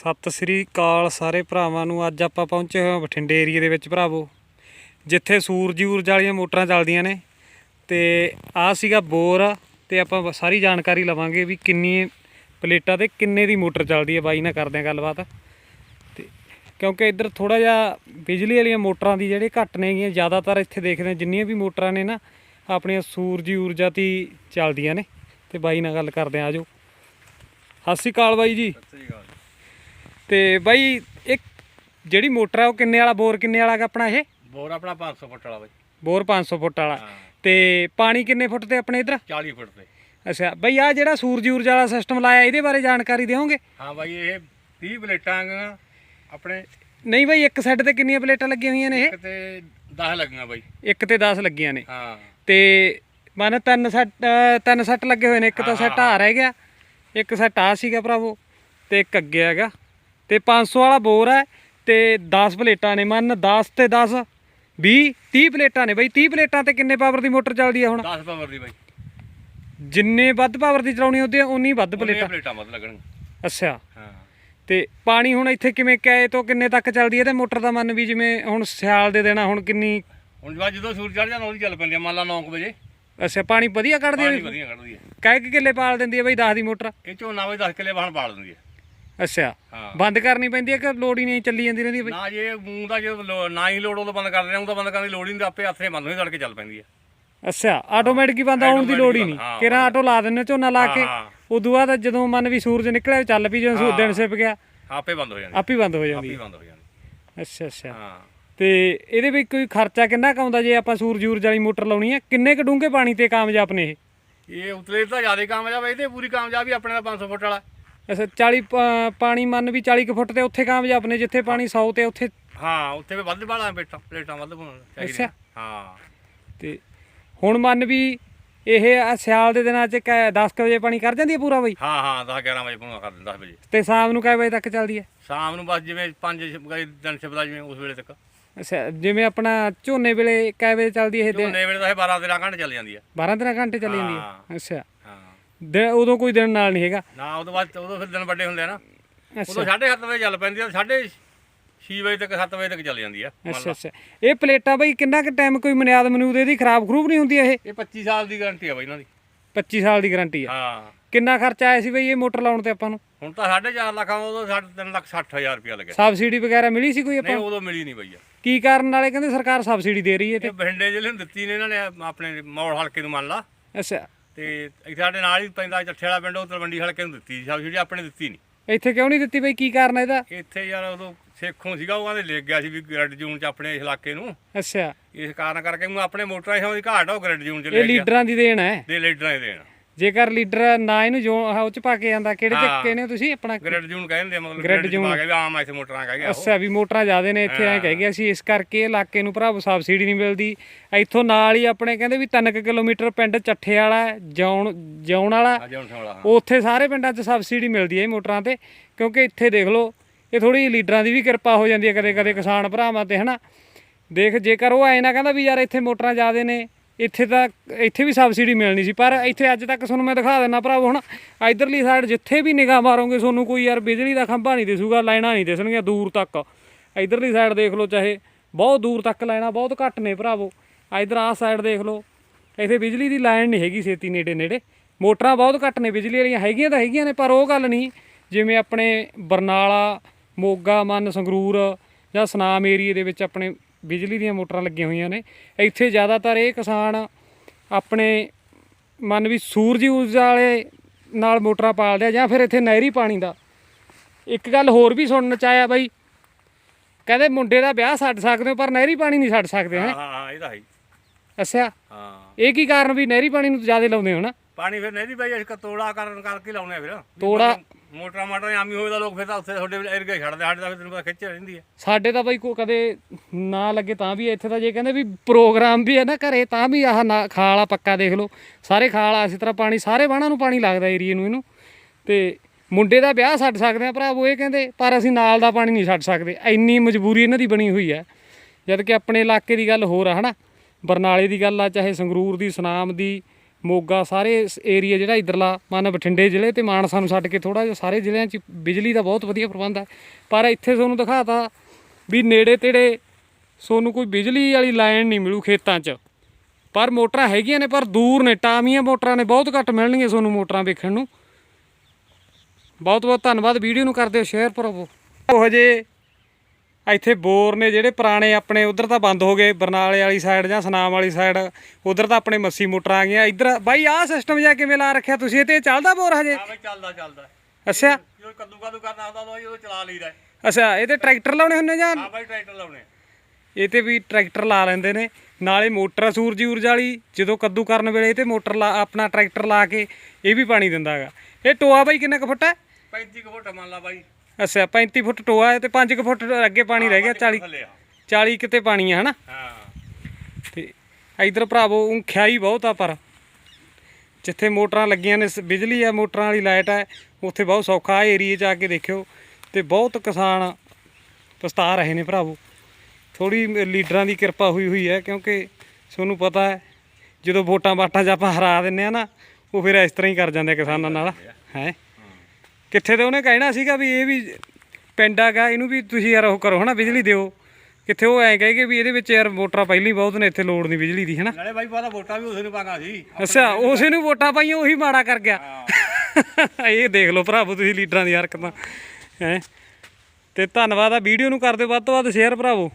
ਸਤਿ ਸ੍ਰੀ ਅਕਾਲ ਸਾਰੇ ਭਰਾਵਾਂ ਨੂੰ। ਅੱਜ ਆਪਾਂ ਪਹੁੰਚੇ ਹੋਏ ਹਾਂ ਬਠਿੰਡੇ ਏਰੀਏ ਦੇ ਵਿੱਚ ਭਰਾਵੋ, ਜਿੱਥੇ ਸੂਰਜੀ ਊਰਜਾ ਵਾਲੀਆਂ ਮੋਟਰਾਂ ਚੱਲਦੀਆਂ ਨੇ। ਤੇ ਆ ਸੀਗਾ ਬੋਰ ਤੇ ਆਪਾਂ ਸਾਰੀ ਜਾਣਕਾਰੀ ਲਵਾਂਗੇ ਵੀ ਕਿੰਨੀ ਪਲੇਟਾਂ ਤੇ ਕਿੰਨੇ ਦੀ ਮੋਟਰ ਚੱਲਦੀ ਹੈ। ਬਾਈ ਨਾਲ ਕਰਦੇ ਹਾਂ ਗੱਲਬਾਤ। ਤੇ ਕਿਉਂਕਿ ਇੱਧਰ ਥੋੜਾ ਜਿਹਾ ਬਿਜਲੀ ਵਾਲੀਆਂ ਮੋਟਰਾਂ ਦੀ ਜਿਹੜੇ ਘੱਟ ਨੇਗੀਆਂ ਜ਼ਿਆਦਾਤਰ ਇੱਥੇ ਦੇਖਦੇ ਹਾਂ ਜਿੰਨੀਆਂ ਵੀ ਮੋਟਰਾਂ ਨੇ ਨਾ, ਆਪਣੀਆਂ ਸੂਰਜੀ ਊਰਜਾ ਤੇ ਚੱਲਦੀਆਂ ਨੇ। ਤੇ ਬਾਈ ਨਾਲ ਗੱਲ ਕਰਦੇ ਹਾਂ ਆਜੋ ਸਤਿ ਸ੍ਰੀ ਅਕਾਲ ਬਾਈ ਜੀ। ਸਤਿ ਸ਼੍ਰੀ ਅਕਾਲ। ਤੇ ਬਾਈ ਇੱਕ ਜਿਹੜੀ ਮੋਟਰ ਆ ਉਹ ਕਿੰਨੇ ਵਾਲਾ ਬੋਰ ਕਿੰਨੇ ਵਾਲਾ ਗਾ ਆਪਣਾ ਇਹ? ਬੋਰ ਆਪਣਾ 500 ਫੁੱਟ ਵਾਲਾ ਬਾਈ। ਬੋਰ 500 ਫੁੱਟ ਵਾਲਾ। ਤੇ ਪਾਣੀ ਕਿੰਨੇ ਫੁੱਟ ਤੇ ਆਪਣੇ ਇਧਰ? 40 ਫੁੱਟ ਤੇ। ਅੱਛਾ ਬਾਈ ਆ ਜਿਹੜਾ ਸੂਰਜ ਊਰਜਾ ਵਾਲਾ ਸਿਸਟਮ ਲਾਇਆ ਇਹਦੇ ਬਾਰੇ ਜਾਣਕਾਰੀ ਦਿਓਗੇ? ਹਾਂ ਬਾਈ ਇਹ 30 ਪਲੇਟਾਂ ਆਪਣੇ। ਨਹੀਂ ਬਾਈ ਇੱਕ ਸੈੱਟ ਤੇ ਕਿੰਨੀਆਂ ਪਲੇਟਾਂ ਲੱਗੀਆਂ ਹੋਈਆਂ ਨੇ ਇਹ? ਇੱਕ ਤੇ 10 ਲੱਗੀਆਂ ਬਾਈ। ਇੱਕ ਤੇ 10 ਲੱਗੀਆਂ ਨੇ। ਹਾਂ। ਤੇ ਮਨ ਤਿੰਨ ਸੈੱਟ ਤਿੰਨ ਸੈੱਟ ਲੱਗੇ ਹੋਏ ਨੇ ਇੱਕ ਤਾਂ ਸੈੱਟ ਆ ਰਹਿ ਗਿਆ ਇੱਕ ਸੈੱਟ ਆ ਸੀਗਾ ਭਰਾਵੋ ਤੇ ਇੱਕ ਅੱਗੇ ਹੈਗਾ। ਤੇ 500 ਵਾਲਾ ਬੋਰ ਹੈ ਤੇ 10 ਪਲੇਟਾਂ ਨੇ ਮਨ 10 ਤੇ 10 20 30 ਪਲੇਟਾਂ ਨੇ ਬਾਈ 30 ਪਲੇਟਾਂ ਤੇ ਕਿੰਨੇ ਪਾਵਰ ਦੀ ਮੋਟਰ ਚੱਲਦੀ ਹੈ ਹੁਣ? 10 ਪਾਵਰ ਦੀ ਬਾਈ। ਜਿੰਨੇ ਵੱਧ ਪਾਵਰ ਦੀ ਚਲਾਉਣੀ ਹੁੰਦੀ ਹੈ ਉਨੀ ਵੱਧ ਪਲੇਟਾਂ। ਪਲੇਟਾਂ ਵੱਧ ਲੱਗਣਗੀਆਂ। ਅੱਛਾ। ਹਾਂ। ਤੇ ਪਾਣੀ ਹੁਣ ਇੱਥੇ ਕਿਵੇਂ ਕਿਆਏ ਤੋਂ ਕਿੰਨੇ ਤੱਕ ਚੱਲਦੀ ਹੈ ਤੇ ਮੋਟਰ ਦਾ ਮਨ ਵੀ ਜਿਵੇਂ ਹੁਣ ਸਿਆਲ ਦੇ ਦੇਣਾ ਹੁਣ ਕਿੰਨੀ? ਹੁਣ ਜਦ ਸੂਰਜ ਚੜ ਜਾਂਦਾ ਉਹਦੀ ਚੱਲ ਪੈਂਦੀ ਆ ਮੰਨ ਲਾ 9 ਵਜੇ। ਅੱਛਾ ਪਾਣੀ ਵਧੀਆ ਕੱਢਦੀ ਪਾਣੀ ਹੈ ਵਧੀਆ ਕੱਢਦੀ ਹੈ ਕਾਇ ਕਿ ਕਿੱਲੇ ਪਾਲ ਦਿੰਦੀ ਹੈ ਬਈ 10 ਦੀ ਮੋਟਰ। ਇਹ ਝੋਨਾ ਵਜੇ 10 ਕਿੱਲੇ ਬਾਹਣ ਪਾਲ ਦਿੰਦੀ ਹੈ ਅੱਛਾ। ਹਾਂ। ਬੰਦ ਕਰਨੀ ਪੈਂਦੀ ਹੈ ਕਿ ਲੋੜ ਹੀ ਨਹੀਂ ਚੱਲੀ ਜਾਂਦੀ ਰਹਿੰਦੀ ਬਈ? ਨਾ ਜੇ ਮੂੰਹ ਦਾ ਜੇ ਨਾ ਹੀ ਲੋੜ ਉਦੋਂ ਬੰਦ ਕਰ ਦੇਣਾ ਉਹ ਤਾਂ ਬੰਦ ਕਰਨ ਦੀ ਲੋੜ ਹੀ ਨਹੀਂ ਆਪੇ ਹੱਥੇ ਬੰਦ ਹੋਈ ਤੜਕੇ ਚੱਲ ਪੈਂਦੀ ਹੈ ਅੱਛਾ ਆਟੋਮੈਟਿਕ ਹੀ ਬੰਦ ਆਉਣ ਦੀ ਲੋੜ ਹੀ ਨਹੀਂ। ਹਾਂ, ਕਿਹੜਾ ਆਟੋ ਲਾ ਦਿੰਦੇ ਹੋ ਝੋਨਾ ਲਾ ਕੇ ਹਾਂ। ਉਦੋਂ ਬਾਅਦ ਜਦੋਂ ਮਨ ਵੀ ਸੂਰਜ ਨਿਕਲਿਆ ਚੱਲ ਪਈ ਜਦੋਂ ਸੂ- ਦਿਨ ਛਿਪ ਗਿਆ। ਆਪੇ ਬੰਦ ਹੋ ਜਾਂਦੀ। ਆਪ ਬੰਦ ਹੋ ਆਪੇ ਜਾਂਦੀ ਹੈ। ਬੰਦ ਹੋ ਜਾਂਦੀ। ਅੱਛਾ ਅੱਛਾ। ਹਾਂ। ਤੇ ਇਹਦੇ ਵਿੱਚ ਕੋਈ ਖਰਚਾ ਕਿੰਨਾ ਕੁ ਆਉਂਦਾ ਜੇ ਆਪਾਂ ਸੂਰਜ ਊਰਜਾ ਵਾਲੀ ਮੋਟਰ ਲਾਉਣੀ ਹੈ ਕਿੰਨੇ ਕੁ ਡੂੰਘੇ ਪਾਣੀ ਤੇ ਕਾਮਯਾਬ ਨੇ ਇਹ? ਇਹ ਉਤਲੇ ਤਾਂ ਜ਼ਿਆਦਾ ਕਾਮਯਾਬ ਹੈ ਇਹਦੇ ਪੂਰੀ ਕਾਮਯਾਬ ਆਪਣੇ ਦਾ 500 ਫੁੱਟ ਵਾਲਾ। ਅੱਛਾ 40 ਪ- ਪਾਣੀ ਮੰਨ ਵੀ 40 ਕੁ ਫੁੱਟ ਤੇ ਉੱਥੇ ਕਾਮਯਾਬ ਨੇ ਜਿੱਥੇ ਪਾਣੀ 100 ਤੇ ਉੱਥੇ ਹਾਂ ਉੱਥੇ ਵੀ ਵੱਧ ਬਾਲਾ ਪਲੇਟਾਂ ਪਲੇਟਾਂ ਵੱਧ ਪਾਉਣ ਚਾਹੀਦੀਆਂ। ਹਾਂ। ਤੇ ਹੁਣ ਮੰਨ ਵੀ ਇਹ ਆ ਸਿਆਲ ਦੇ ਦਿਨਾਂ 'ਚ 10 ਵਜੇ ਪਾਣੀ ਕਰ ਜਾਂਦੀ ਹੈ ਪੂਰਾ ਬਈ? ਹਾਂ ਹਾਂ 10 11 ਵਜੇ ਪੂਰਾ ਕਰ ਦਿੰਦਾ 10 ਵਜੇ। ਤੇ ਸ਼ਾਮ ਨੂੰ ਕਿੰਨੇ ਵਜੇ ਤੱਕ ਚੱਲਦੀ ਹੈ ਸ਼ਾਮ ਨੂੰ ਬਸ ਜਿਵੇਂ 5 ਵਜੇ ਦਿਨ ਛਿਪਦਾ ਜਿਵੇਂ ਉਸ ਵੇਲੇ ਤੱਕ। ਅੱਛਾ ਜਿਵੇਂ ਆਪਣਾ ਝੋਨੇ ਵੇਲੇ ਕਿੰਨੇ ਵਜੇ ਚੱਲਦੀ ਹੈ ਇਹ ਝੋਨੇ ਵੇਲੇ ਤਾਂ ਇਹ 12 13 ਘੰਟੇ ਚੱਲ ਜਾਂਦੀ ਆ 12 13 ਘੰਟੇ ਚੱਲੀ ਜਾਂਦੀ ਹੈ ਹਾਂ। ਅੱਛਾ। ਦਿਨ ਉਦੋਂ ਕੋਈ ਦਿਨ ਨਾਲ ਨਹੀਂ ਹੈਗਾ। ਨਾ ਉਦੋਂ ਬਾਅਦ ਉਦੋਂ ਫਿਰ ਦਿਨ ਵੱਡੇ ਹੁੰਦੇ ਆ ਨਾ। ਉਦੋਂ 7:30 ਵਜੇ ਚੱਲ ਪੈਂਦੀ ਆ 6:30 ਵਜੇ ਤੱਕ 7 ਵਜੇ ਤੱਕ ਚੱਲ ਜਾਂਦੀ ਆ ਅੱਛਾ। ਅੱਛਾ। ਇਹ ਪਲੇਟਾਂ ਬਈ ਕਿੰਨਾ ਕੁ ਟਾਈਮ ਕੋਈ ਮਨਿਆਦ ਮਨੂਦ ਇਹਦੀ ਖਰਾਬ ਖਰੂਬ ਨਹੀਂ ਹੁੰਦੀ ਇਹ? ਇਹ 25 ਸਾਲ ਦੀ ਗਾਰੰਟੀ ਆ ਬਾਈ ਇਹਨਾਂ ਦੀ। 25 ਸਾਲ ਦੀ ਗਾਰੰਟੀ ਆ। ਹਾਂ। ਕਿੰਨਾ ਖਰਚਾ ਆਇਆ ਸੀ ਬਈ ਇਹ ਮੋਟਰ ਲਾਉਣ ਤੇ ਆਪਾਂ ਨੂੰ? ਹੁਣ ਤਾਂ 4.5 ਲੱਖ ਆ ਉਦੋਂ 3 ਲੱਖ 60 ਹਜ਼ਾਰ ਰੁਪਇਆ ਲੱਗਿਆ। ਸਬਸਿਡੀ ਵਗੈਰਾ ਮਿਲੀ ਸੀ ਕੋਈ ਆਪਾਂ ਨਹੀਂ ਉਦੋਂ ਮਿਲੀ ਨਹੀਂ ਬਈ। ਕੀ ਕਾਰਨ ਵਾਲੇ ਕਹਿੰਦੇ ਸਰਕਾਰ ਸਬਸਿਡੀ ਦੇ ਰਹੀ ਹੈ ਤੇ ਬਠਿੰਡੇ ਜ਼ਿਲ੍ਹੇ ਨੂੰ ਦਿੱਤੀ ਨੇ ਇਹਨਾਂ ਨੇ ਆਪਣੇ ਮੌੜ ਹਲਕੇ ਨੂੰ ਮੰਨ ਲਾ। ਅੱਛਾ। ਤੇ ਇੱਥੇ ਸਾਡੇ ਨਾਲ ਹੀ ਪੈਂਦਾ ਚੱਠੇ ਵਾਲਾ ਪਿੰਡ ਉਹ ਤਲਵੰਡੀ ਹਲਕੇ ਨੂੰ ਦਿੱਤੀ ਸਬਸਿਡੀ ਆਪਣੇ ਦਿੱਤੀ ਨਹੀਂ। ਇੱਥੇ ਕਿਉਂ ਨਹੀਂ ਦਿੱਤੀ ਬਈ? ਕੀ ਕਾਰਨ ਹੈ ਇਹਦਾ? ਇੱਥੇ ਯਾਰ ਉਦੋਂ ਸੇਖੋਂ ਸੀਗਾ ਉਹ ਕਹਿੰਦੇ ਲਿਖ ਗਿਆ ਸੀ ਵੀ ਗ੍ਰਿਡ ਜੂਨ ਚ ਆਪਣੇ ਇਸ ਇਲਾਕੇ ਨੂੰ। ਅੱਛਾ। ਇਸ ਕਾਰਨ ਕਰਕੇ ਉਹ ਆਪਣੇ ਮੋਟਰਾਂ ਇਹਾਂ ਦੀ ਘਾਟ ਆ ਉਹ ਗ੍ਰਿਡ ਜੂਨ ਚ ਇਹ ਲੈ ਗਿਆ। ਲੀਡਰਾਂ ਦੀ ਦੇਣ ਹੈ। ਦੇ ਲੀਡਰਾਂ ਦੇ ਦੇਣ। ਜੇਕਰ ਲੀਡਰ ਨਾ ਇਹਨੂੰ ਜੋ ਉਹ ਚ ਪਾ ਕੇ ਜਾਂਦਾ ਕਿਹੜੇ ਚ ਹਾਂ। ਕਹਿੰਦੇ ਹੋ ਤੁਸੀਂ ਆਪਣਾ? ਗ੍ਰਿਡ ਜੂਨ ਕਹਿੰਦੇ ਆ, ਮਤਲਬ zone। ਚ ਪਾ ਕੇ ਵੀ ਆਮ ਐਸੇ ਮੋਟਰਾਂ ਕਹਿ ਗਿਆ ਉਹ ਅੱਛਾ ਵੀ ਮੋਟਰਾਂ ਜ਼ਿਆਦੇ ਨੇ ਇੱਥੇ ਐ ਕਹਿ ਗਿਆ ਸੀ ਇਸ ਕਰਕੇ ਇਲਾਕੇ ਨੂੰ ਭਰਾ ਸਬਸਿਡੀ ਨਹੀਂ ਮਿਲਦੀ। ਇੱਥੋਂ ਨਾਲ ਹੀ ਆਪਣੇ ਕਹਿੰਦੇ ਵੀ 3 ਕਿਲੋਮੀਟਰ ਪਿੰਡ ਚੱਠੇ ਵਾਲਾ ਹੈ, ਜਿਉਣ ਜਿਉਣ ਵਾਲਾ ਹਾਂ ਜੂਨ ਵਾਲਾ ਹਾਂ। ਉੱਥੇ ਸਾਰੇ ਪਿੰਡਾਂ 'ਚ ਸਬਸਿਡੀ ਮਿਲਦੀ ਹੈ ਇਹ ਮੋਟਰਾਂ ਤੇ ਕਿਉਂਕਿ ਇੱਥੇ ਦੇਖ ਲਓ ਇਹ ਥੋੜੀ ਲੀਡਰਾਂ ਦੀ ਵੀ ਕਿਰਪਾ ਹੋ ਜਾਂਦੀ ਹੈ ਕਦੇ ਕਦੇ ਕਿਸਾਨ ਭਰਾਵਾਂ ਤੇ ਹਨਾ। ਦੇਖ ਜੇਕਰ ਉਹ ਐ ਨਾ ਕਹਿੰਦਾ ਵੀ ਯਾਰ ਇੱਥੇ ਮੋਟਰਾਂ ਜ਼ਿਆਦੇ ਨੇ ਇੱਥੇ ਤਾਂ, ਇੱਥੇ ਵੀ ਸਬਸਿਡੀ ਮਿਲਣੀ ਸੀ, ਪਰ ਇੱਥੇ ਅੱਜ ਤੱਕ ਤੁਹਾਨੂੰ ਮੈਂ ਦਿਖਾ ਦਿੰਦਾ ਭਰਾਵੋ ਹੁਣ, ਇਧਰਲੀ ਸਾਈਡ ਜਿੱਥੇ ਵੀ ਨਿਗਾਹ ਮਾਰੋਗੇ ਤੁਹਾਨੂੰ ਕੋਈ ਯਾਰ ਬਿਜਲੀ ਦਾ ਖੰਭਾ ਨਹੀਂ ਦਿਸੂਗਾ, ਲਾਈਨਾਂ ਨਹੀਂ ਦਿਸਣਗੀਆਂ ਦੂਰ ਤੱਕ। ਇਧਰਲੀ ਸਾਈਡ ਦੇਖ ਲਓ ਚਾਹੇ, ਬਹੁਤ ਦੂਰ ਤੱਕ ਲਾਈਨਾਂ ਬਹੁਤ ਘੱਟ ਨੇ ਭਰਾਵੋ। ਇਧਰ ਆਹ ਸਾਈਡ ਦੇਖ ਲਓ, ਇੱਥੇ ਬਿਜਲੀ ਦੀ ਲਾਈਨ ਨਹੀਂ ਹੈਗੀ ਛੇਤੀ ਨੇੜੇ ਨੇੜੇ। ਮੋਟਰਾਂ ਬਹੁਤ ਘੱਟ ਨੇ, ਬਿਜਲੀ ਵਾਲੀਆਂ ਹੈਗੀਆਂ ਤਾਂ ਹੈਗੀਆਂ ਨੇ, ਪਰ ਉਹ ਗੱਲ ਨਹੀਂ, ਜਿਵੇਂ ਆਪਣੇ ਬਰਨਾਲਾ, ਮੋਗਾ, ਮਨ ਸੰਗਰੂਰ ਜਾਂ ਸਨਾਮ ਏਰੀਏ ਦੇ ਵਿੱਚ ਆਪਣੇ ਬਿਜਲੀ ਦੀਆਂ ਮੋਟਰਾਂ ਲੱਗੀਆਂ ਹੋਈਆਂ ਨੇ। ਇੱਥੇ ਜ਼ਿਆਦਾਤਰ ਇਹ ਕਿਸਾਨ ਆਪਣੇ ਮਨ ਵੀ ਸੂਰਜੀ ਊਰਜਾ ਵਾਲੇ ਨਾਲ ਮੋਟਰਾਂ ਪਾਲਦੇ ਆ ਜਾਂ ਫਿਰ ਇੱਥੇ ਨਹਿਰੀ ਪਾਣੀ ਦਾ। ਇੱਕ ਗੱਲ ਹੋਰ ਵੀ ਸੁਣਨ ਚ ਆਇਆ ਬਾਈ ਕਹਿੰਦੇ ਮੁੰਡੇ ਦਾ ਵਿਆਹ ਛੱਡ ਸਕਦੇ ਹੋ ਪਰ ਨਹਿਰੀ ਪਾਣੀ ਨਹੀਂ ਛੱਡ ਸਕਦੇ ਹਾਂ। ਅੱਛਾ। ਹਾਂ। ਇਹ ਕੀ ਕਾਰਨ ਵੀ ਨਹਿਰੀ ਪਾਣੀ ਨੂੰ ਜ਼ਿਆਦਾ ਲਾਉਂਦੇ ਹੋ ਨਾ? ਪਾਣੀ ਫਿਰ ਨਹੀਂ ਦੀ ਬਾਈ ਅਸੀਂ ਤੋੜਾ ਕਰਨ ਕਰਕੇ ਲਾਉਨੇ ਆ ਫਿਰ। ਤੋੜਾ- ਮੋਟਰਾਂ ਮਾਟਰਾਂ ਆਮੀ ਹੋਏ ਤਾਂ ਲੋਕ ਫਿਰ ਤਾਂ ਉੱਥੇ ਤੁਹਾਡੇ ਏਰੀਏ ਛੱਡਦੇ ਸਾਡੇ ਤਾਂ ਫਿਰ ਤੈਨੂੰ ਪਤਾ ਖਿੱਚ ਰਹਿੰਦੀ ਹੈ। ਸਾਡੇ ਤਾਂ ਬਾਈ ਕੋ ਕਦੇ ਨਾ ਲੱਗੇ ਤਾਂ ਵੀ ਇੱਥੇ ਤਾਂ ਜੇ ਕਹਿੰਦੇ ਵੀ ਪ੍ਰੋਗਰਾਮ ਵੀ ਹੈ ਨਾ ਘਰੇ, ਤਾਂ ਵੀ ਆਹ ਨਾ- ਖਾਲ ਆ ਪੱਕਾ ਦੇਖ ਲਓ। ਸਾਰੇ ਖਾਲ ਆ, ਇਸੇ ਤਰ੍ਹਾਂ ਪਾਣੀ, ਸਾਰੇ ਬਾਣਾਂ ਨੂੰ ਪਾਣੀ ਲੱਗਦਾ ਏਰੀਏ ਨੂੰ ਇਹਨੂੰ। ਤੇ ਮੁੰਡੇ ਦਾ ਵਿਆਹ ਛੱਡ ਸਕਦੇ ਆ ਭਰਾਵੋ ਇਹ ਕਹਿੰਦੇ, ਪਰ ਅਸੀਂ ਨਾਲ ਦਾ ਪਾਣੀ ਨਹੀਂ ਛੱਡ ਸਕਦੇ। ਇੰਨੀ ਮਜਬੂਰੀ ਇਹਨਾਂ ਦੀ ਬਣੀ ਹੋਈ ਹੈ। ਜਦ ਕਿ ਆਪਣੇ ਇਲਾਕੇ ਦੀ ਗੱਲ ਹੋਰ ਆ, ਹਨਾ? ਬਰਨਾਲੇ ਦੀ ਗੱਲ ਆ, ਚਾਹੇ ਸੰਗਰੂਰ ਦੀ, ਸੁਨਾਮ ਦੀ ਮੋਗਾ ਸਾਰੇ ਏਰੀਆ ਜਿਹੜਾ ਇਧਰਲਾ ਮਨ ਬਠਿੰਡੇ ਜ਼ਿਲ੍ਹੇ ਤੇ ਮਾਨਸਾ ਨੂੰ ਛੱਡ ਕੇ ਥੋੜਾ ਜਿਹਾ ਸਾਰੇ ਜ਼ਿਲ੍ਹਿਆਂ 'ਚ ਬਿਜਲੀ ਦਾ ਬਹੁਤ ਵਧੀਆ ਪ੍ਰਬੰਧ ਹੈ। ਪਰ ਇੱਥੇ ਤੁਹਾਨੂੰ ਦਿਖਾਤਾ ਵੀ ਨੇੜੇ ਤੇੜੇ ਤੁਹਾਨੂੰ ਕੋਈ ਬਿਜਲੀ ਵਾਲੀ ਲਾਈਨ ਨਹੀਂ ਮਿਲੂ ਖੇਤਾਂ 'ਚ। ਪਰ ਮੋਟਰਾਂ ਹੈਗੀਆਂ ਨੇ, ਪਰ ਦੂਰ ਨੇ ਟਾਮੀਆਂ ਮੋਟਰਾਂ ਨੇ, ਬਹੁਤ ਘੱਟ ਮਿਲਣਗੀਆਂ ਤੁਹਾਨੂੰ ਮੋਟਰਾਂ ਵੇਖਣ ਨੂੰ। ਬਹੁਤ ਬਹੁਤ ਧੰਨਵਾਦ, ਵੀਡੀਓ ਨੂੰ ਕਰ ਦਿਓ, ਸ਼ੇਅਰ ਭਰਾਵੋ ਉਹ ਹਜੇ ਇੱਥੇ ਬੋਰ ਨੇ ਜਿਹੜੇ ਪੁਰਾਣੇ ਆਪਣੇ ਉਧਰ ਤਾਂ ਬੰਦ ਹੋ ਗਏ ਬਰਨਾਲੇ ਵਾਲੀ ਸਾਈਡ ਜਾਂ ਸਨਾਮ ਵਾਲੀ ਸਾਈਡ ਉਧਰ ਤਾਂ ਆਪਣੇ ਮੱਸੀ ਮੋਟਰਾਂ ਆ ਗਈਆਂ। ਇੱਧਰ ਬਾਈ ਆਹ ਸਿਸਟਮ ਜਾਂ ਕਿਵੇਂ ਲਾ ਰੱਖਿਆ ਤੁਸੀਂ? ਇਹ ਤੇ ਚੱਲਦਾ ਬੋਰ ਹਜੇ? ਹਾਂ ਬਈ ਚੱਲਦਾ ਚੱਲਦਾ। ਅੱਛਾ। ਜਦੋਂ ਕੱਦੂ ਕੱਦੂ ਕਰਨਾ ਆਉਂਦਾ ਤਾਂ ਉਹ ਚਲਾ ਲਈਦਾ ਅੱਛਾ ਇਹ ਤੇ ਟਰੈਕਟਰ ਲਾਉਣੇ ਹੁੰਦੇ ਜਾਂ? ਹਾਂ ਬਾਈ ਟਰੈਕਟਰ ਲਾਉਣੇ ਇਹ ਤੇ ਵੀ ਟਰੈਕਟਰ ਲਾ ਲੈਂਦੇ ਨੇ। ਨਾਲੇ ਮੋਟਰ ਸੂਰਜੀ ਊਰਜਾ ਵਾਲੀ ਜਦੋਂ ਕੱਦੂ ਕਰਨ ਵੇਲੇ ਤੇ ਮੋਟਰ ਲਾ ਆਪਣਾ ਟਰੈਕਟਰ ਲਾ ਕੇ ਇਹ ਵੀ ਪਾਣੀ ਦਿੰਦਾ ਹੈਗਾ। ਇਹ ਟੋਆ ਬਾਈ ਕਿੰਨਾ ਕੁ ਫੁੱਟ ਹੈ? 35 ਕੁ ਫੁੱਟ ਮੰਨ ਲਾ ਬਾਈ। ਅੱਛਾ 35 ਫੁੱਟ ਟੋਆ ਹੈ ਤੇ 5 ਕੁ ਫੁੱਟ ਅੱਗੇ ਪਾਣੀ ਰਹਿ ਗਿਆ 40 ਥੱਲੇ ਆ। 40 ਕਿਤੇ ਪਾਣੀ ਹੈ ਹਨਾ? ਹਾਂ। ਤੇ ਇਧਰ ਭਰਾਵੋ ਊਂ ਖਿਆਈ ਬਹੁਤ ਆ ਪਰ। ਜਿੱਥੇ ਮੋਟਰਾਂ ਲੱਗੀਆਂ ਨੇ ਬਿਜਲੀ ਆ ਮੋਟਰਾਂ ਵਾਲੀ ਲਾਈਟ ਹੈ ਉੱਥੇ ਬਹੁਤ ਸੌਖਾ ਆ ਏਰੀਏ 'ਚ ਆ ਕੇ ਦੇਖਿਓ। ਤੇ ਬਹੁਤ ਕਿਸਾਨ ਪਛਤਾ ਰਹੇ ਨੇ ਭਰਾਵੋ। ਥੋੜੀ ਲੀਡਰਾਂ ਦੀ ਕਿਰਪਾ ਹੋਈ ਹੋਈ ਹੈ ਕਿਉਂਕਿ ਤੁਹਾਨੂੰ ਪਤਾ ਹੈ ਜਦੋਂ ਵੋਟਾਂ ਬਾਟਾਂ 'ਚ ਆਪਾਂ ਹਰਾ ਦਿੰਨੇ ਆ ਨਾ ਉਹ ਫਿਰ ਇਸ ਤਰ੍ਹਾਂ ਹੀ ਕਰ ਜਾਂਦੇ ਕਿਸਾਨਾਂ ਨਾਲ ਹੈ? ਕਿੱਥੇ ਤੇ ਉਹਨੇ ਕਹਿਣਾ ਸੀਗਾ ਵੀ ਇਹ ਵੀ ਪਿੰਡ ਹੈਗਾ ਇਹਨੂੰ ਵੀ ਤੁਸੀਂ ਯਾਰ ਉਹ ਕਰੋ ਹਨਾ ਬਿਜਲੀ ਦਿਓ। ਕਿੱਥੇ ਉਹ ਐਂ ਕਹੇ ਕਿ ਵੀ ਇਹਦੇ ਵਿੱਚ ਯਾਰ ਮੋਟਰਾਂ ਪਹਿਲਾਂ ਬਹੁਤ ਨੇ ਇੱਥੇ ਲੋੜ ਨਹੀਂ ਬਿਜਲੀ ਦੀ ਹਨਾ। ਨਾਲੇ ਬਾਈ ਪਤਾ ਵੋਟਾਂ ਵੀ ਉਸੇ ਨੂੰ ਪਾਗਾ ਸੀ। ਅੱਛਾ ਉਸੇ ਨੂੰ ਵੋਟਾਂ ਪਾਈਆਂ ਉਹੀ ਮਾੜਾ ਕਰ ਗਿਆ। ਇਹ ਦੇਖ ਲਓ ਭਰਾਵੋ ਤੁਸੀਂ ਲੀਡਰਾਂ ਦੀ ਹਰਕਤਾਂ। ਹੈ। ਤੇ ਧੰਨਵਾਦ ਆ ਵੀਡੀਓ ਨੂੰ ਕਰ ਦਿਓ ਵੱਧ ਤੋਂ ਵੱਧ ਸ਼ੇਅਰ ਭਰਾਵੋ।